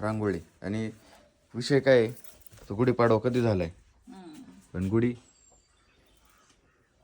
रांगोळी. आणि विषय काय आहे? तो गुढीपाडवा कधी झालाय? पण गुढी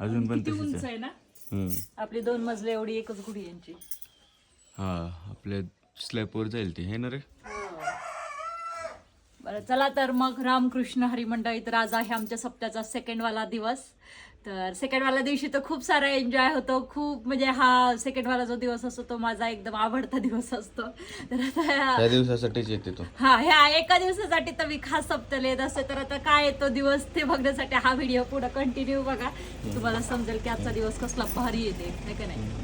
अजून पण किती तशीच उंच आहे. आहे ना? हम्म. आपली दोन मजले एवढी एकच गुढी यांची. हा आपल्या स्लॅपवर जाईल ती. हे ना रे? चला तर मग रामकृष्ण हरी मंडळी तर आज आहे आमच्या सप्त्याचा सेकंड वाला दिवस. तर सेकंड वाला दिवशी तर खूप सारा एन्जॉय होतो. खूप म्हणजे हा सेकंड वाला जो दिवस असतो तो माझा एकदम आवडता दिवस असतो. तर आता दिवसासाठीच येते तो. हा ह्या एका दिवसासाठी तर मी खास सप्त्याला येत असते. तर आता काय आहे तो दिवस ते बघण्यासाठी हा व्हिडिओ पुढे कंटिन्यू बघा. तुम्हाला समजेल की आजचा दिवस कसला भारी येते नाही का नाही?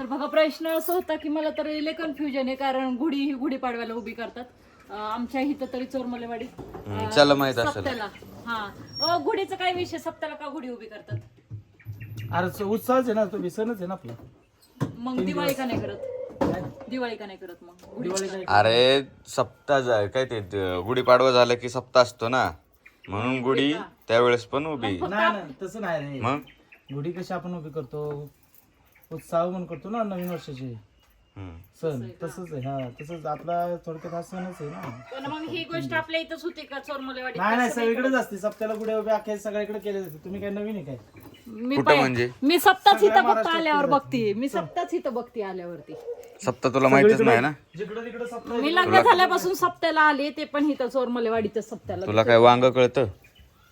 तर बघा प्रश्न असं होता की मला तर लय कन्फ्युजन आहे कारण गुढी ही गुढी पाडव्याला उभी करतात. अं, आमच्या इथं तरी चोरमलेवाडीत हम्म, त्याला माहीत असेल. सप्त्याला. हा. अं, गुढीचं काय विषय सप्त्याला का गुढी उभी करतात? अरे उत्साहच आहे ना तो व्यसनच आहे ना आपला. मग दिवाळी का नाही करत? दिवाळी का नाही करत मग? गुढी दिवाळी काय अरे सप्ताह जा- काय ते द- गुढीपाडवा झालं की सप्ताह असतो ना. म्हणून गुढी त्यावेळेस पण उभी. नाही नाही तसं नाही रे. मग? गुढी कशी आपण उभी करतो? उत्साह म्हणून करतो ना नवीन वर्षाचे. सण. तसंच आहे हा. तसंच आपला थोडक्यात हा सणच आहे ना. पण मग ही गोष्ट आपल्या इथंच होती का? चोरमलेवाडी नाही नाही सगळीकडेच असते सप्त्याला गुढी उभ्या अख्या सगळीकडे केले जाते तुम्ही काय नवीन आहे काय? मी कुठं पाय- म्हणजे? मी सप्ताच इथं फक्त आल्यावर बघते. मी सप्ताच इथं बघते आल्यावरती. सप्ताह तुला माहितच नाही ना? जिकडं तिकडं सप्ताह मी लग्न झाल्यापासून सप्त्याला आले ते पण इथं चोरमलेवाडीच्या सप्त्याला तुला काय वांग कळतं?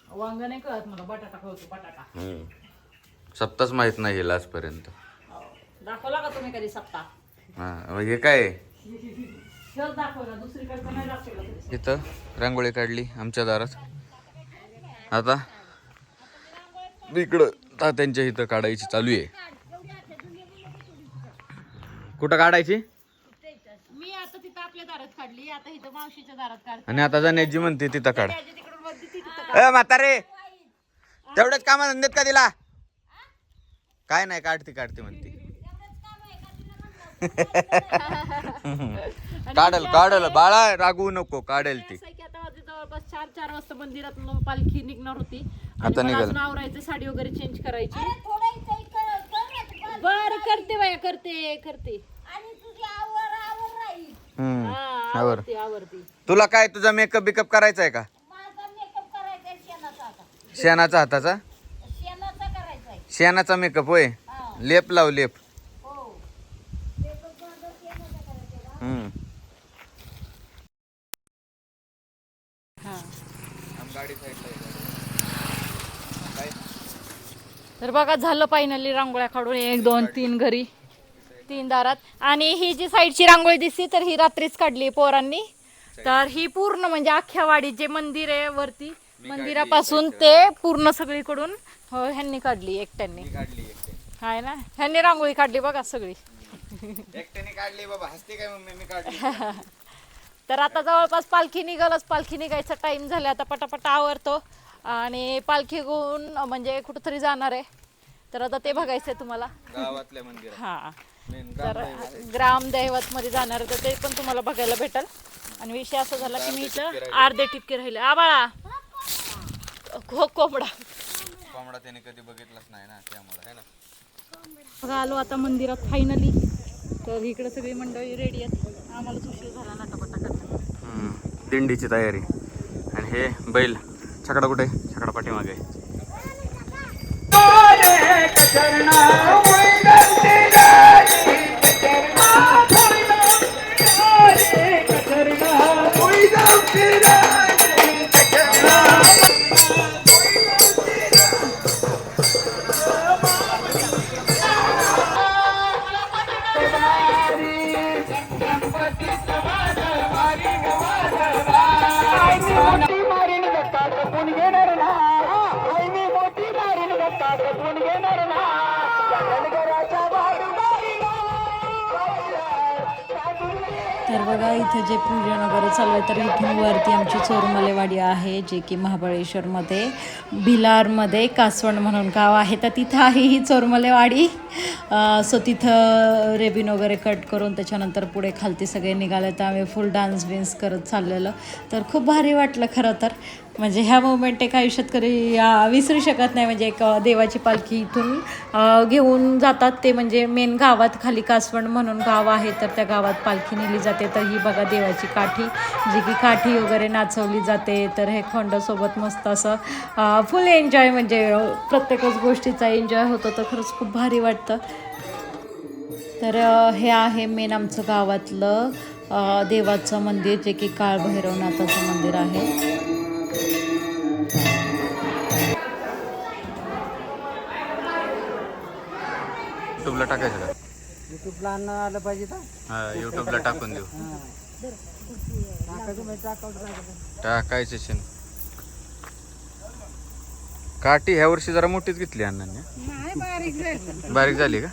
वांग नाही कळत मला. बटाटा कळतो बटाटा. हम्म. सप्ताहच माहीत नाही हिला आजपर्यंत. दाखवला का तुम्ही कधी सप्ता हा मग हे काय? आहे? हेच दाखवला दुसरीकडचं नाही दाखवला कधी. इथं रांगोळी काढली आमच्या दारात. आता इकडं तात्यांच्या इथं काढायची चालू आहे. कुठं काढायची? मी आता तिथं आपल्या दारात काढली आता इथं मावशीच्या दारात काढते. आणि आता जाण्याची म्हणते तिथं काढ. त्याच्या तिकडून वरती ती तिथं ए म्हातारे! तेवढंच काम धंदेत का दिला? काय नाही काढते काढते म्हणते. काढल काढल बाळा रागवू नको काढेल ती. असं आहे की आता माझी जवळपास चार चार वाजता मंदिरात पालखी निघणार होती. आता मला निघाल. अजून आवरायचं साडी वगैरे चेंज करायची. बर करते बाया करते करते. हम्म हा, आवर. आवरते आवरते तुला काय तुझा मेकअप बिकअप करायचा आहे का शेणाचा हाताचा? शेणाचा मेकअप होय? लेप लाव लेप. तर बघा झालं फायनली रांगोळ्या काढून. एक दोन तीन घरी. तीन दारात. आणि ही जी साईडची रांगोळी दिसते तर ही रात्रीच काढली पोरांनी. तर ही पूर्ण म्हणजे अख्ख्या वाडी जे मंदिर आहे वरती मंदिरापासून ते पूर्ण सगळीकडून हो, ह्यांनी काढली एकट्यांनी. हाय ना? ह्यांनी रांगोळी काढली बघा सगळी. एकट्याने काढली बाबा हसते काय मम्मी? मी काढली. तर आता जवळपास पालखी निघालच. पालखी निघायचा टाइम झाला आता पटापट आवरतो. आणि पालखी घेऊन म्हणजे कुठंतरी जाणार आहे. तर आता ते बघायचंय तुम्हाला. गावातल्या हा. तर ग्रामदैवत. मध्ये जाणार तर ते पण तुम्हाला बघायला भेटेल. आणि विषय असा झाला की मी इथं अर्धे टिपके राहिले. आबाळा हो कोंबडा. कोंबडा त्याने कधी बघितलाच नाही ना त्यामुळे बघा आलो आता मंदिरात फायनली तर इकडे सगळी मंडळी रेडी आहेत. आम्हालाच उशीर झाला नाटापटा हम्म, दिंडीची तयारी. आणि हे बैल. छकडा कुठे? छकडा पाठीमागे. आहे. तर बघा इथं जे पूजन वगैरे चालू आहे तर इथून वरती आमची चोरमलेवाडी आहे जे की महाबळेश्वरमध्ये भिलारमध्ये कासवण म्हणून गाव आहे. तर तिथं आहे ही चोरमलेवाडी. सो तिथं रेबिन वगैरे कट करून त्याच्यानंतर पुढे खालती सगळे निघाले. तर आम्ही फुल डान्स बिन्स करत चाललेलं. तर खूप भारी वाटलं खरं तर. म्हणजे ह्या मुवमेंट एका आयुष्यात कधी विसरू शकत नाही. म्हणजे एक देवाची पालखी इथून घेऊन जातात. ते म्हणजे मेन गावात खाली कासवण म्हणून गाव आहे तर त्या गावात पालखी नेली जाते. तर ही बघा देवाची काठी. जी की काठी वगैरे नाचवली जाते. तर हे खंडसोबत मस्त असं फुल एन्जॉय म्हणजे प्रत्येकच गोष्टीचा एन्जॉय होतो. तर खरंच खूप भारी वाटतं. तर हे आहे मेन आमचं गावातलं देवाचं मंदिर जे की काळभैरवनाथाचं मंदिर आहे. टाकायचं का? युट्यूबला अन्न आलं पाहिजे तर? हा युट्यूबला टाकून देऊ. टाकायचं म्हणजे टाकावं टाकायचे शेण काठी ह्या वर्षी जरा मोठीच घेतली अण्णांनी बारीक झाली. का?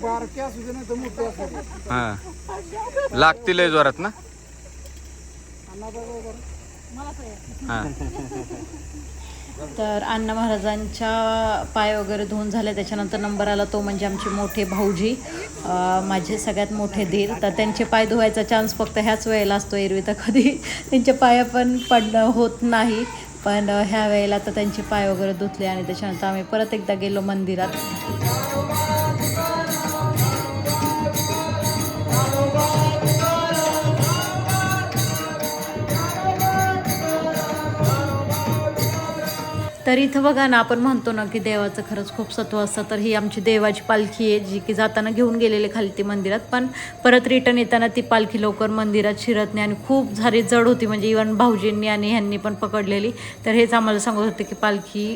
बारके असू दे नाही तर मोठे असू दे. हा. लागतील लय जोरात ना? हा. तर अण्णा महाराजांच्या पाय वगैरे धुवून झाले. त्याच्यानंतर नंबर आला तो म्हणजे आमचे मोठे भाऊजी. माझे सगळ्यात मोठे धीर तर त्यांचे पाय धुवायचा चान्स फक्त ह्याच वेळेला असतो एरवी तर कधी. त्यांचे पाय पण पडणं होत नाही. पण ह्या वेळेला तर त्यांचे पाय वगैरे धुतले आणि त्याच्यानंतर आम्ही परत एकदा गेलो मंदिरात. तर इथं बघा ना आपण म्हणतो ना की देवाचं खरंच खूप सत्व असतं. तर ही आमची देवाची पालखी आहे जी की जाताना घेऊन गेलेले खाली ती मंदिरात. पण परत रिटर्न येताना ती पालखी लवकर मंदिरात शिरत नाही आणि खूप झारी जड होती. म्हणजे इवन भाऊजींनी आणि ह्यांनी पण पकडलेली. तर हेच आम्हाला सांगत होते की पालखी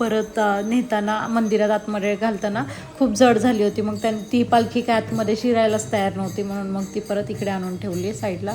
परत नेताना मंदिरात आतमध्ये घालताना खूप जड झाली होती. मग त्यां ती पालखी काय आतमध्ये शिरायलाच तयार नव्हती. म्हणून मग ती परत इकडे आणून ठेवली साईडला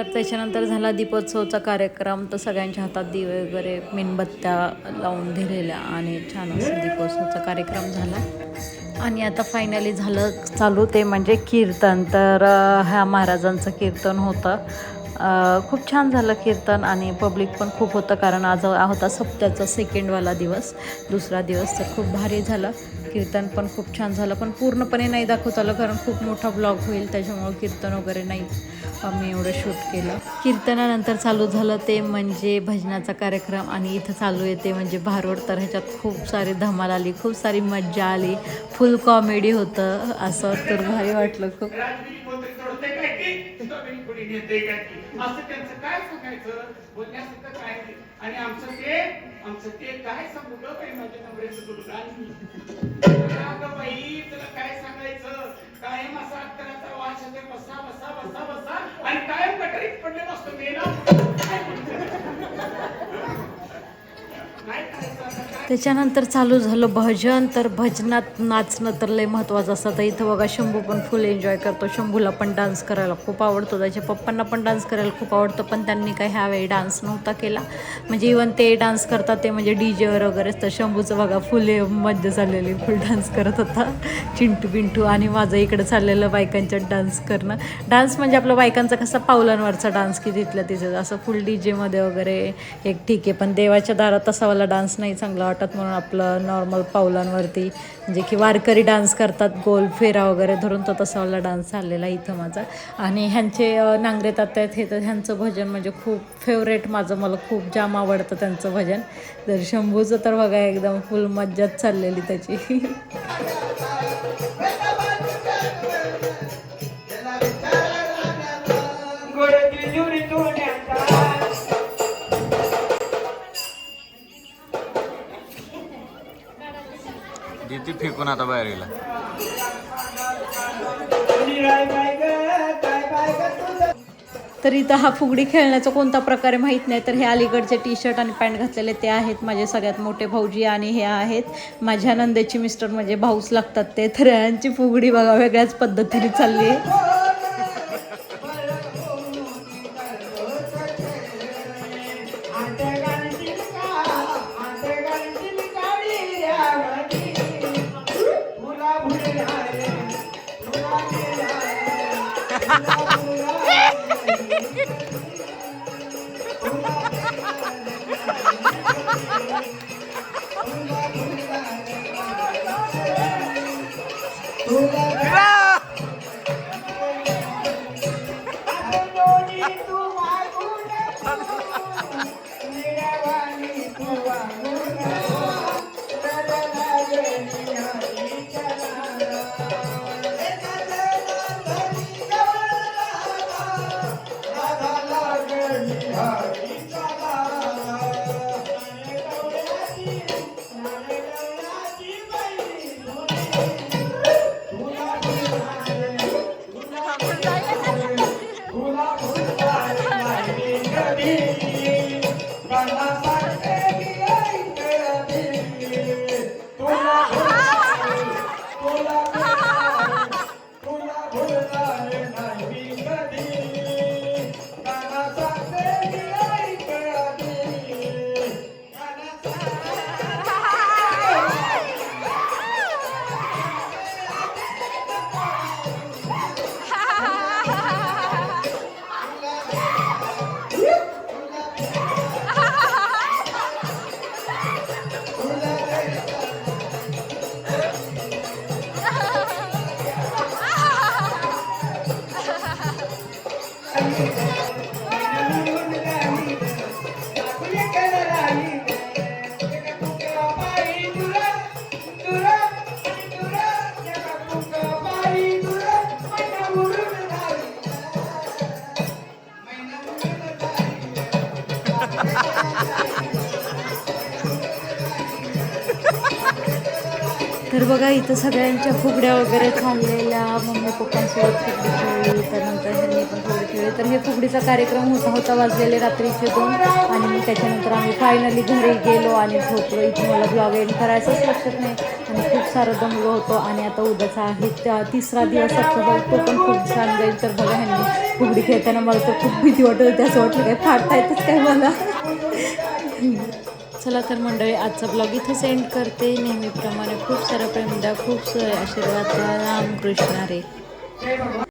तर त्याच्यानंतर झाला दीपोत्सवचा कार्यक्रम. तर सगळ्यांच्या हातात दिवे वगैरे मेणबत्त्या लावून दिलेल्या आणि छान असं दीपोत्सवचा कार्यक्रम झाला. आणि आता फायनली झालं चालू ते म्हणजे कीर्तन. तर ह्या महाराजांचं कीर्तन होतं. खूप छान झालं कीर्तन आणि पब्लिक पण खूप होतं कारण आज होता सप्त्याचा सेकंडवाला दिवस. दुसरा दिवस तर खूप भारी झालं. कीर्तन पण खूप छान झालं. पण पूर्णपणे नाही दाखवत आलं कारण खूप मोठा ब्लॉग होईल त्याच्यामुळं कीर्तन वगैरे नाही आम्ही एवढं शूट केलं. कीर्तनानंतर चालू झालं ते म्हणजे भजनाचा कार्यक्रम आणि इथं चालू येते म्हणजे भारोड. तर ह्याच्यात खूप सारी धमाल आली खूप सारी मज्जा आली. फुल कॉमेडी होतं असं तर भारी वाटलं खूप. राजकीय कोणतरी काय नेते काय की असं त्यांचं काय सांगायचं? बोलण्यासारखं काय आणि आमचं ते आमचं ते काय सांगू ग बाई माझ्या नवऱ्याचं गुणगान बाई तुला काय सांगायचं? कायम असा अत्तराचा वास येते बसा बसा बसा बसा. आणि कायम कटरीत पडलेला असतो मी त्याच्यानंतर चालू झालं भजन तर भजनात नाचणं तर लय महत्त्वाचं असतं. तर इथं बघा शंभू पण फुल एन्जॉय करतो. शंभूला पण डान्स करायला खूप आवडतो. त्याच्या पप्पांना पण डान्स करायला खूप आवडतं पण त्यांनी काही ह्यावेळी डान्स नव्हता केला. म्हणजे इवन ते डान्स करतात ते म्हणजे डी जेवर वगैरे तर शंभूचं बघा फुल मज्जा चाललेली. फुल डान्स करत होता. चिंटू पिंटू आणि माझं इकडं चाललेलं बायकांच्या डान्स करणं. डान्स म्हणजे आपलं बायकांचा कसा पावलांवरचा डान्स की तिथल्या तिथं. असं फुल डी जेमध्ये वगैरे एक ठीक आहे. पण देवाच्या दारात तसावाला डान्स नाही चांगला वाटत म्हणून आपलं नॉर्मल पावलांवरती म्हणजे की वारकरी डान्स करतात गोल फेरा वगैरे धरून तो तसावाला डान्स चाललेला इथं माझा. आणि ह्यांचे नांगरे तात्या आहेत हे तर ह्यांचं भजन म्हणजे खूप फेवरेट माझं मला खूप जाम आवडतं त्यांचं भजन. तर शंभूचं तर बघा एकदम फुल मज्जाच चाललेली त्याची. फेकून आता बाहेर गेला. तर इथं हा फुगडी खेळण्याचा कोणता प्रकार माहीत नाही तर हे अलीकडचे टी शर्ट आणि पॅन्ट घातलेले ते आहेत माझे सगळ्यात मोठे भाऊजी आणि हे आहेत. माझ्या नंदेची मिस्टर म्हणजे भाऊच लागतात ते तर यांची फुगडी बघा वेगळ्याच पद्धतीने चालली आहे. Oh, तर बघा इथं सगळ्यांच्या फुगड्या वगैरे थांबलेल्या. मम्मी पप्पांसोबत फुगडी खेळली त्यानंतर ह्यांनी पण फुगडी खेळली. तर हे फुगडीचा कार्यक्रम होता होता वाजलेले रात्रीचे दोन. आणि मग त्याच्यानंतर आम्ही फायनली घरी गेलो आणि झोपलो. इथे मला ब्लॉग एंड करायचंच लक्षात नाही. आणि खूप सारं दमलो होतो. आणि आता उद्याचा आहे त्या तिसरा दिवस असतो तो पण खूप छान जाईल. तर बघा ह्यांनी फुगडी खेळताना मला तर खूप भीती वाटत होती असं वाटलं काय फाडता येतच काय मला. चला तर मंडळी आजचा ब्लॉग इथे सेंड करते. नेहमीप्रमाणे खूप सारं प्रेम द्या खूप आशीर्वाद द्या. रामकृष्ण रे